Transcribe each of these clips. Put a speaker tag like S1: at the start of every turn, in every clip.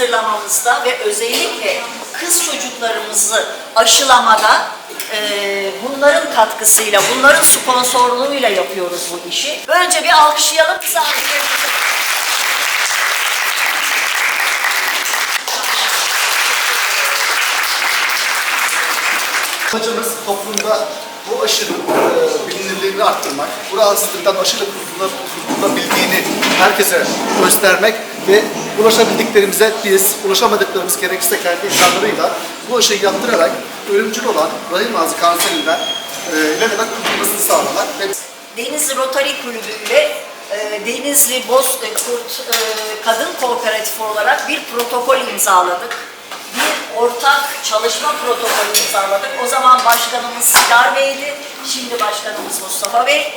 S1: çağımızda ve özellikle kız çocuklarımızı aşılamada e, bunların katkısıyla, bunların sponsorluğuyla yapıyoruz bu işi. Önce bir alkışlayalım.
S2: Amacımız toplumda bu aşının e, bilinirliğini arttırmak, bu rahatsızlıktan aşıyla kurtula- kurtulabildiğini herkese göstermek ve ulaşabildiklerimize biz, ulaşamadıklarımız gerekirse kendi imkanlarıyla bu aşıyı yaptırarak ölümcül olan rahim ağzı kanserinden e, ileriden kurtulmasını sağlamak
S1: Denizli Rotary Kulübü ile e, Denizli Bozkurt e, Kadın Kooperatifi olarak bir protokol imzaladık. Bir ortak çalışma protokolü imzaladık. O zaman başkanımız Sidar Bey'di, şimdi başkanımız Mustafa Bey.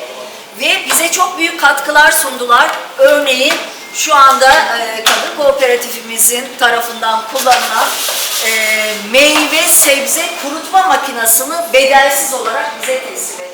S1: Ve bize çok büyük katkılar sundular. Örneğin şu anda e, Kadın Kooperatifimizin tarafından kullanılan e, meyve sebze kurutma makinesini bedelsiz olarak bize teslim ederim.